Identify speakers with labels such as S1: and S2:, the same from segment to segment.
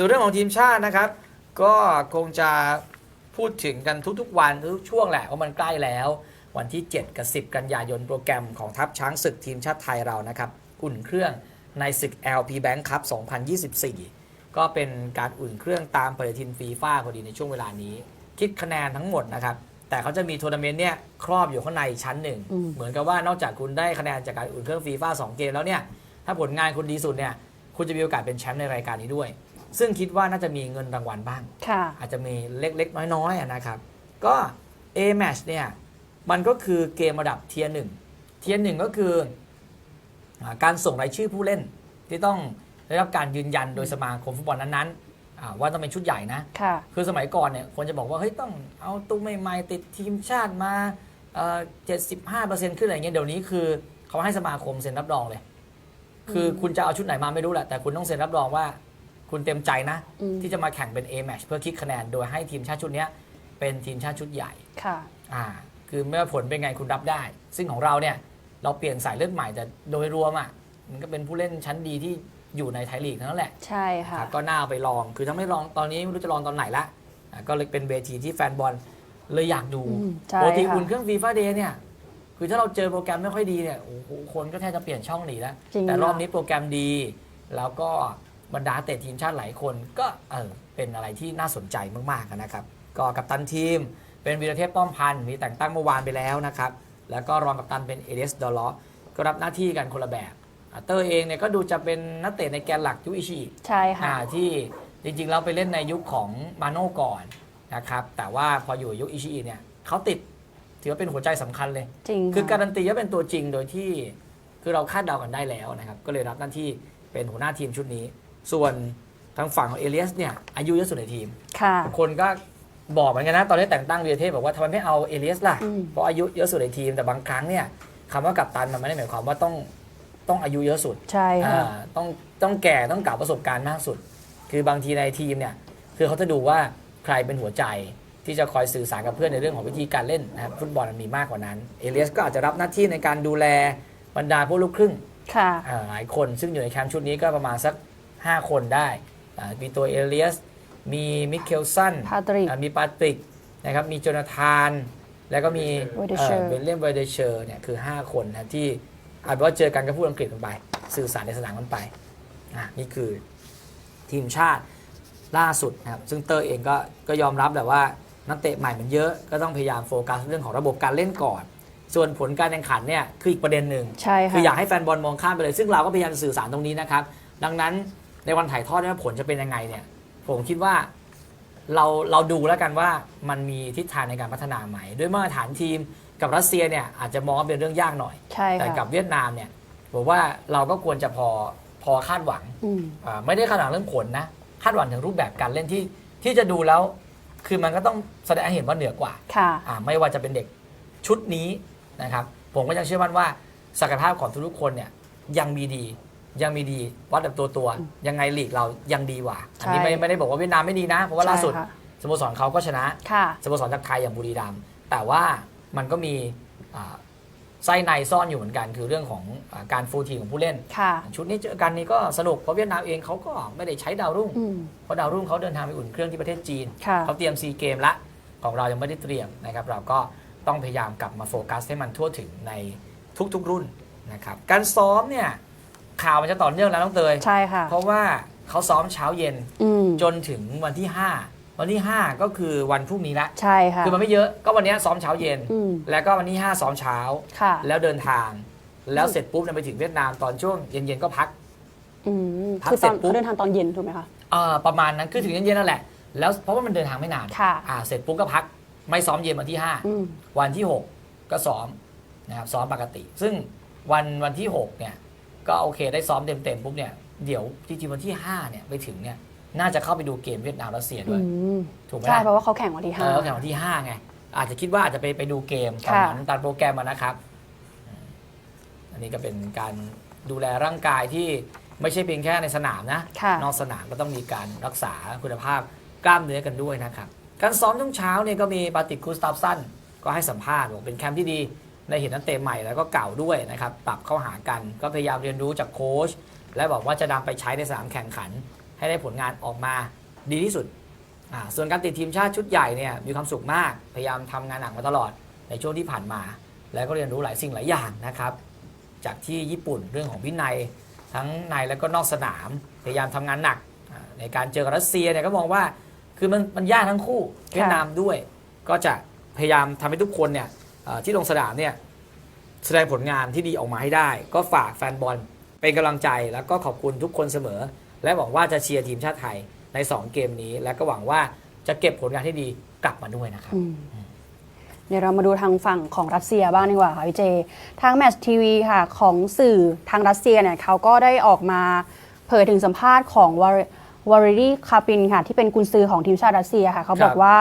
S1: ส่วนเรื่องของทีมชาตินะครับ ก็คงจะพูดถึงกันทุกๆ วันทุกช่วงแหละว่าะมันใกล้แล้ว วันที่ 7 กับ 10 กันยายนโปรแกรมของทัพช้างศึกทีมชาติไทยเรานะครับอุ่นเครื่องในศึก LP Bank Cup 2024 ก็เป็นการอุ่นเครื่องตามปฏิทินฟีฟ่าพอดีในช่วงเวลานี้ คิดคะแนนทั้งหมดนะครับ แต่เขาจะมีทัวร์นาเมนต์เนี่ยครอบอยู่ข้างในชั้นหนึ่ง เหมือนกับว่านอกจากคุณได้คะแนนจากการอุ่นเครื่องฟีฟ่า2เกมแล้วเนี่ยถ้าผลงานคุณดีสุดเนี่ยคุณจะมีโอกาสเป็นแชมป์ในรายการนี้ด้วย ซึ่งคิดว่าน่าจะมีเงินรางวัลบ้าง
S2: ค่ะ
S1: อาจจะมีเล็กๆ น้อยๆอะนะครับ ก็ A match เนี่ย มันก็คือเกมระดับเทียร์หนึ่งเทียร์หนึ่งก็คืออาการส่งรายชื่อผู้เล่น ที่ต้องได้รับการยืนยันโดยสมาคมฟุตบอลนั้นๆอ่าว่าต้องเป็นชุดใหญ่นะ
S2: ค่ะ
S1: คือสมัยก่อนเนี่ยคนจะบอกว่าเฮ้ยต้องเอาตุ้มใหม่ๆติดทีมชาติมาเจ็ดสิบห้าเปอร์เซ็นต์ขึ้นอะไรเงี้ยเดี๋ยวนี้คือเขาให้สมาคมเซ็นรับรองเลย คือคุณจะเอาชุดไหนมาไม่รู้แหละแต่คุณต้องเซ็นรับรองว่า คุณเต็มใจนะ
S2: อืม
S1: ที่จะมาแข่งเป็น A match เพื่อคิดคะแนนโดยให้ทีมชาติชุดเนี้ยเป็นทีมชาติชุดใหญ่
S2: ค่ะ
S1: อ่า คือไม่ว่าผลเป็นไงคุณรับได้ ซึ่งของเราเนี่ย เราเปลี่ยนสายเลือดใหม่แต่โดยรวมอะมันก็เป็นผู้เล่นชั้นดีที่อยู่ในไทยลีกทั้งนั้นแหละ
S2: ใช่ค่ะ
S1: ครับก็น่าเอาไปลอง คือถ้าไม่ลองตอนนี้ไม่รู้จะลองตอนไหนละอะก็เลยเป็นเวทีที่แฟนบอลเลยอยากดู
S2: อืมใช่
S1: ปกติ
S2: ค่ะ
S1: อุ่นเครื่องฟีฟ่าเดย์เนี่ย คือถ้าเราเจอโปรแกรมไม่ค่อยดีเนี่ย โอ้โห คนก็แทบจะเปลี่ยนช่องหนีแล้ว
S2: จริง
S1: แต่รอบ
S2: ค่ะ
S1: นี้โปรแกรมดี แล้วก็ บรรดาเตะทีมชาติหลายคนก็เออเป็นอะไรที่น่าสนใจมากๆนะครับ ก็กัปตันทีมเป็นวีรเทพป้อมพันธ์มีแต่งตั้งเมื่อวานไปแล้วนะครับ แล้วก็รองกัปตันเป็นเอเดสดอลล์ก็รับหน้าที่กันคนละแบบอะเตอร์เองเนี่ยก็ดูจะเป็นนักเตะในแกนหลักยูอิชิ
S2: ใช่ค่ะ
S1: อ่าที่จริงๆเราไปเล่นในยุคของมาโน่ก่อนนะครับแต่ว่าพออยู่ยุคอิชิอิเนี่ยเขาติดถือว่าเป็นหัวใจสำคัญเลย
S2: จริง
S1: คือ
S2: ค่ะ
S1: การันตีว่าเป็นตัวจริงโดยที่คือเราคาดเดากันได้แล้วนะครับ ก็เลยรับหน้าที่เป็นหัวหน้าทีมชุดนี้ ส่วนทางฝั่งของเอเลียสเนี่ยอายุเยอะสุดในทีม
S2: ค่ะ
S1: คนก็บอกเหมือนกันนะ ตอนนี้แต่งตั้งเรียเทพบอกว่าทำไมไม่เอาเอเลียสล่ะ
S2: อืม
S1: เพราะอายุเยอะสุดในทีม แต่บางครั้งเนี่ยคำว่ากัปตันมันไม่ได้หมายความว่าต้องต้องอายุเยอะสุด
S2: ใช่ค่ะ
S1: อ่าต้องต้องแก่ต้องเก่าประสบการณ์มากสุด คือบางทีในทีมเนี่ยคือเขาจะดูว่าใครเป็นหัวใจที่จะคอยสื่อสารกับเพื่อนในเรื่องของวิธีการเล่นนะครับฟุตบอลมันมีมากกว่านั้นเอเลียสก็อาจจะรับหน้าที่ในการดูแลบรรดาพวกลูกครึ่ง
S2: ค่ะ
S1: อ่าหลายคนซึ่งอยู่ในแคมป์ชุดนี้ก็ประมาณสัก 5 คนได้อ่ามีตัวเอเลียส มีมิเคลสัน
S2: Patrick
S1: อ่ามีปาตริกนะครับ มีโจนาธาน แล้วก็มี
S2: Wildershire
S1: เบนเลียมเวเดเชอร์เนี่ยคือ 5 คนนะที่อาจว่าเจอกันก็พูดอังกฤษกันไป สื่อสารในสนามกันไปอะนี่คือทีมชาติล่าสุดนะครับ ซึ่งเตอร์เองก็ก็ยอมรับแหละว่านักเตะใหม่มันเยอะก็ต้องพยายามโฟกัสเรื่องของระบบการเล่นก่อน ส่วนผลการแข่งขันเนี่ยคืออีกประเด็นหนึ่ง
S2: ใช่ค่ะ
S1: คืออยากให้แฟนบอลมองข้ามไปเลย ซึ่งเราก็พยายามสื่อสารตรงนี้นะครับ ดังนั้น ในวันถ่ายทอดว่าผลจะเป็นยังไงเนี่ย ผมคิดว่าเราเราดูแล้วกันว่ามันมีทิศทางในการพัฒนาไหมด้วยมาตรฐานทีมกับรัสเซียเนี่ยอาจจะมองว่าเป็นเรื่องยากหน่อย
S2: ใช่
S1: แต่
S2: ค่ะ
S1: กับเวียดนามเนี่ยผมว่าเราก็ควรจะพอพอคาดหวัง
S2: อืม
S1: อ่าไม่ได้คาดหวังเรื่องผลนะ คาดหวังถึงรูปแบบการเล่นที่ที่จะดูแล้ว คือมันก็ต้องแสดงให้เห็นว่าเหนือกว่า
S2: ค่ะ
S1: อ่าไม่ว่าจะเป็นเด็กชุดนี้นะครับ ผมก็ยังเชื่อมั่นว่าศักยภาพของทุกๆคนเนี่ยยังมีดี ยังมีดีวัดแบบตัวตัวๆยังไงลีกเรายังดีกว่าอันนี้
S2: ใช่
S1: ไม่ไม่ได้บอกว่าเวียดนามไม่ดีนะ เพราะว่าล่าสุด
S2: ใช่ค่ะ
S1: สโมสรเขาก็ชนะ
S2: ค่ะ
S1: สโมสรจากไทยอย่างบุรีรัมย์แต่ว่ามันก็มีอ่าไส้ในซ่อนอยู่เหมือนกัน คือเรื่องของอาการฟูลทีมของผู้เล่น
S2: ค่ะ
S1: ชุดนี้เจอกันนี่ก็สนุกเพราะเวียดนามเองเขาก็ไม่ได้ใช้ดาวรุ่ง
S2: อืม
S1: เพราะดาวรุ่งเขาเดินทางไปอุ่นเครื่องที่ประเทศจีน
S2: ค่ะ
S1: เขาเตรียมซีเกมละของเรายังไม่ได้เตรียมนะครับเราก็ต้องพยายามกลับมาโฟกัสให้มันทั่วถึงในทุกๆรุ่นนะครับการซ้อมเนี่ย ข่าวมันจะต่อเนื่องแล้วน้องเตย
S2: ใช่ค่ะ
S1: เพราะว่าเขาซ้อมเช้าเย็น
S2: อืม
S1: จนถึงวันที่ 5 วันที่ 5 ก็คือวันพรุ่งนี้ละ
S2: ใช่ค่ะ
S1: คือมันไม่เยอะก็วันนี้ซ้อมเช้าเย็น
S2: อืม
S1: แล้วก็วันที่ 5 ซ้อมเช้า
S2: ค่ะ
S1: แล้วเดินทาง แล้วเสร็จปุ๊บเนี่ยไปถึงเวียดนามตอนช่วงเย็นๆก็พัก
S2: อืม
S1: พัก
S2: คือตอน
S1: เสร็จปุ๊บ
S2: เขาเดินทางตอนเย็นถูกไหมคะ
S1: เอ่อประมาณนั้นคือถึงเย็นๆนั่นแหละ แล้วเพราะว่ามันเดินทางไม่นาน
S2: ค่ะ
S1: อ่าเสร็จปุ๊บก็พักไม่ซ้อมเย็นวันที่
S2: อืม
S1: 5วันที่ 6 ก็ซ้อมนะครับซ้อมปกติ ซึ่งวันวันที่ 6 เนี่ย ก็โอเคได้ซ้อมเต็มๆปุ๊บเนี่ยเดี๋ยวจริงๆวันที่ 5 เนี่ยไปถึงเนี่ยน่าจะเข้าไปดูเกมเวียดนามรัสเซียด้
S2: อื
S1: วย
S2: ม
S1: ถูกไหม
S2: ใช่
S1: ล่ะ
S2: เพราะว่าเขาแข่งวันที่
S1: เอ
S2: ห้า
S1: อเขาแข่งวันที่5ไงอาจจะคิดว่าอาจจะไปไปดูเกมตอนนั้นตามโปรแกรมมานะครับอืมอันนี้ก็เป็นการดูแลร่างกายที่ไม่ใช่เพียงแค่ในสนามนะ
S2: ค่ะ
S1: นอกสนามก็ต้องมีการรักษาคุณภาพกล้ามเนื้อกันด้วยนะครับ การซ้อมช่วงเช้าเนี่ยก็มีปาติกคูสตาฟสันก็ให้สัมภาษณ์บอกเป็นแคมป์ที่ดี ในเห็นนักเตะใหม่แล้วก็เก่าด้วยนะครับปรับเข้าหากันก็พยายามเรียนรู้จากโค้ชและบอกว่าจะนำไปใช้ในสนามแข่งขัน ให้ได้ผลงานออกมาดีที่สุดอ่าส่วนการติดทีมชาติชุดใหญ่เนี่ยมีความสุขมาก พยายามทำงานหนักมาตลอดในช่วงที่ผ่านมา แล้วก็เรียนรู้หลายสิ่งหลายอย่างนะครับ จากที่ญี่ปุ่นเรื่องของวินัยทั้งในและก็นอกสนาม พยายามทำงานหนักในการเจอกับรัสเซียเนี่ยก็มองว่าคือมันมันยากทั้งคู่เวียดนามด้วย ก็จะพยายามทำให้ทุกคนเนี่ย ที่ลงสนามเนี่ยแสดงผลงานที่ดีออกมาให้ได้ ก็ฝากแฟนบอลเป็นกำลังใจแล้วก็ขอบคุณทุกคนเสมอ และหวังว่าจะเชียร์ทีมชาติไทยใน 2 เกมนี้ และก็หวังว่าจะเก็บผลงานที่ดีกลับมาด้วยนะครับ
S2: อืมเดี๋ยวเรามาดูทางฝั่งของรัสเซียบ้างดีกว่าค่ะพี่เจ ทางแมชทีวีค่ะของสื่อทางรัสเซียเนี่ยเขาก็ได้ออกมาเผยถึงสัมภาษณ์ของวารวารีคาปินค่ะที่เป็นกุนซือของทีมชาติรัสเซียค่ะเขาบอกว่า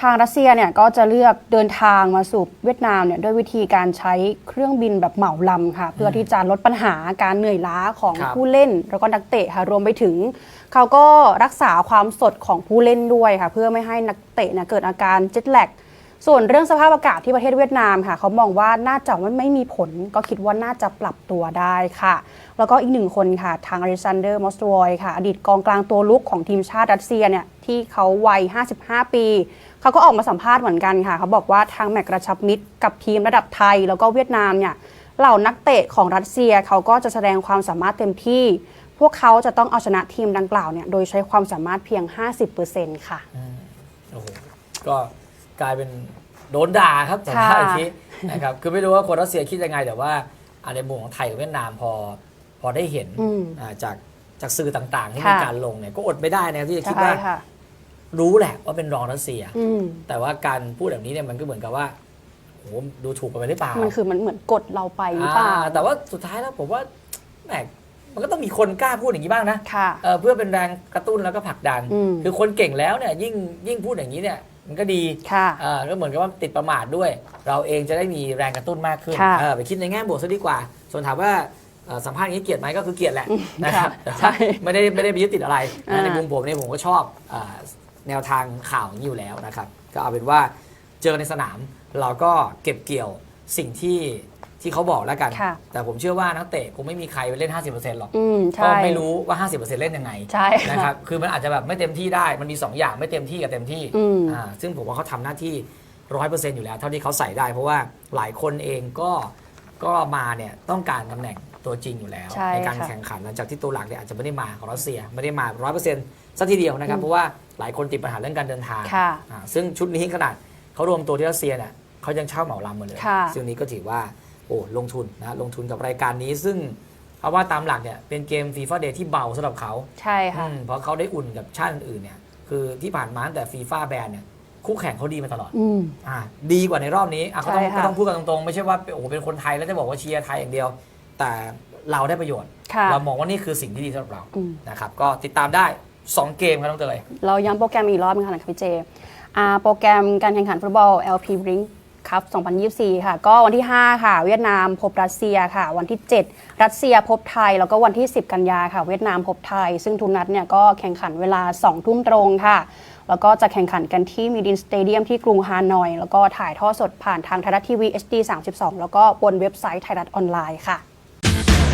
S2: ทางรัสเซียเนี่ยก็จะเลือกเดินทางมาสู่เวียดนามเนี่ยด้วยวิธีการใช้เครื่องบินแบบเหมาลำค่ะ เพื่อที่จะลดปัญหาการเหนื่อยล้าของ
S1: ครับ
S2: ผู้เล่น แล้วก็นักเตะค่ะรวมไปถึง เขาก็รักษาความสดของผู้เล่นด้วยค่ะ เพื่อไม่ให้นักเตะเนี่ยเกิดอาการเจ็ตแลกส่วนเรื่องสภาพอากาศที่ประเทศเวียดนามค่ะ เขามองว่าน่าจะไม่ไม่มีผล ก็คิดว่าน่าจะปรับตัวได้ค่ะ แล้วก็อีกหนึ่งคนค่ะ ทางอเล็กซานเดอร์มอสโวอยค่ะ อดีตกองกลางตัวลุกของทีมชาติรัสเซียเนี่ยที่เขาวัย 55 ปี เขาก็ออกมาสัมภาษณ์เหมือนกันค่ะ เขาบอกว่าทางแมตช์กระชับมิตรกับทีมระดับไทยแล้วก็เวียดนามเนี่ยเหล่านักเตะของรัสเซียเขาก็จะแสดงความสามารถเต็มที่ พวกเขาจะต้องเอาชนะทีมดังกล่าวเนี่ยโดยใช้ความสามารถเพียง 50%ค่ะ
S1: โอ้โหก็กลายเป็นโดนด่าครับสัมภาษณ์
S2: ค่ะ
S1: อีกทีนะครับคือไม่รู้ว่าคนรัสเซียคิดยังไง แต่ว่าอ่าในมุมของไทยกับเวียดนามพอพอได้เห็น
S2: อืม
S1: อ่าจากจากสื่อต่างๆ ที่
S2: ค่ะ
S1: มีการลงเนี่ยก็อดไม่ได้นะครับที่จะคิด
S2: ใช่
S1: ว่า
S2: ค่ะ
S1: รู้แหละว่าเป็นรองรัสเซีย
S2: อืม
S1: แต่ว่าการพูดแบบนี้เนี่ยมันก็เหมือนกับว่าโอ้โหดูถูกกันไปหรือเปล่า
S2: มันคือมันเหมือนกดเราไปหรือเปล่า
S1: อ่าแต่ว่าสุดท้ายแล้วผมว่าแหมมันก็ต้องมีคนกล้าพูดอย่างนี้บ้างนะ
S2: ค่ะ
S1: เอ่อเพื่อเป็นแรงกระตุ้นแล้วก็ผลักดัน
S2: อืม
S1: คือคนเก่งแล้วเนี่ยยิ่งยิ่งพูดอย่างนี้เนี่ยมันก็ดี
S2: ค่ะ
S1: เอ่อก็เหมือนกับว่าติดประมาทด้วย เราเองจะได้มีแรงกระตุ้นมากขึ้น
S2: ค่ะ
S1: เออไปคิดในแง่บวกซะดีกว่า ส่วนถามว่าเอ่อสัมภาษณ์อย่างนี้เกลียดไหมก็คือเกลียดแหละนะครับ
S2: ค่ะ
S1: แต่ว่า
S2: ใช่
S1: ไม่ได้ไม่ได้ไปยึดติดอะไรนะ
S2: อ่า
S1: ในมุมผมเนี่ยผมก็ชอบเอ่อ แนวทางข่าวอย่างนี้อยู่แล้วนะครับ ก็เอาเป็นว่าเจอในสนามเราก็เก็บเกี่ยวสิ่งที่ที่เขาบอกแล้วกัน
S2: ค่ะ
S1: แต่ผมเชื่อว่านักเตะคงไม่มีใครไปเล่น 50%หรอก
S2: อืม
S1: ก็
S2: ใช่
S1: ไม่รู้ว่า 50%เล่นยังไง
S2: ใช่
S1: นะครับคือมันอาจจะแบบไม่เต็มที่ได้มันมี 2 อย่างไม่เต็มที่กับเต็มที่
S2: อืม
S1: อ่าซึ่งผมว่าเขาทำหน้าที่ร้อยเปอร์เซ็นต์อยู่แล้ว เท่าที่เขาใส่ได้ เพราะว่าหลายคนเองก็ก็มาเนี่ยต้องการตำแหน่งตัวจริงอยู่แล้ว
S2: ใช่
S1: การ
S2: ค่ะ
S1: แข่งขันหลังจากที่ตัวหลักเนี่ยอาจจะไม่ได้มาของรัสเซียไม่ได้มาร้อยเปอร์เซ็นต์สัทีเดียวนะครับเพราะว่า หลายคนติดปัญหาเรื่องการเดินทาง
S2: ค่ะ
S1: อ่าซึ่งชุดนี้ขนาดเขารวมตัวที่รัสเซียเนี่ยเขายังเช่าเหมาลำมาเลย
S2: ค่ะ
S1: ซึ่งนี้ก็ถือว่าโอ้ลงทุนนะลงทุนกับรายการนี้ ซึ่งเอาว่าตามหลักเนี่ยเป็นเกมฟีฟ่าเดย์ที่เบาสำหรับเขา
S2: ใช่ค่ะ
S1: อืมเพราะเขาได้อุ่นกับชาติอื่นๆเนี่ยคือที่ผ่านมาตั้งแต่ฟีฟ่าแบนเนี่ยคู่แข่งเขาดีมาตลอด
S2: อืม
S1: อ่าดีกว่าในรอบนี้อะก็ต้อง
S2: ใช่ค่ะ
S1: ก็ต้องพูดกันตรงๆ ไม่ใช่ว่าโอ้โหเป็นคนไทยแล้วจะบอกว่าเชียร์ไทยอย่างเดียว แต่เราได้ประโยชน์
S2: ค่ะ
S1: เรามองว่านี่คือสิ่งที่ดีสำหรับเรา
S2: อืม
S1: นะครับ ก็ติดตามได้ 2 เกมครับน้องเตย
S2: เราย้ำโปรแกรมอีกรอบนึงค่ะนะคะพี่เจอ่าโปรแกรมการแข่งขันฟุตบอล LP r i n k ครับ 2024 ค่ะ ก็วันที่ 5 ค่ะ เวียดนามพบรัสเซียค่ะ วันที่ 7 รัสเซียพบไทย แล้วก็วันที่ 10 กันยาค่ะ เวียดนามพบไทย ซึ่งทุกนัดเนี่ยก็แข่งขันเวลา 2 ทุ่มตรงค่ะ แล้วก็จะแข่งขันกันที่มีดินสเตเดียมที่กรุงฮานอย แล้วก็ถ่ายทอดสดผ่านทางไทยรัฐทีวี HD 32 แล้วก็บนเว็บไซต์ไทยรัฐออนไลน์ค่ะ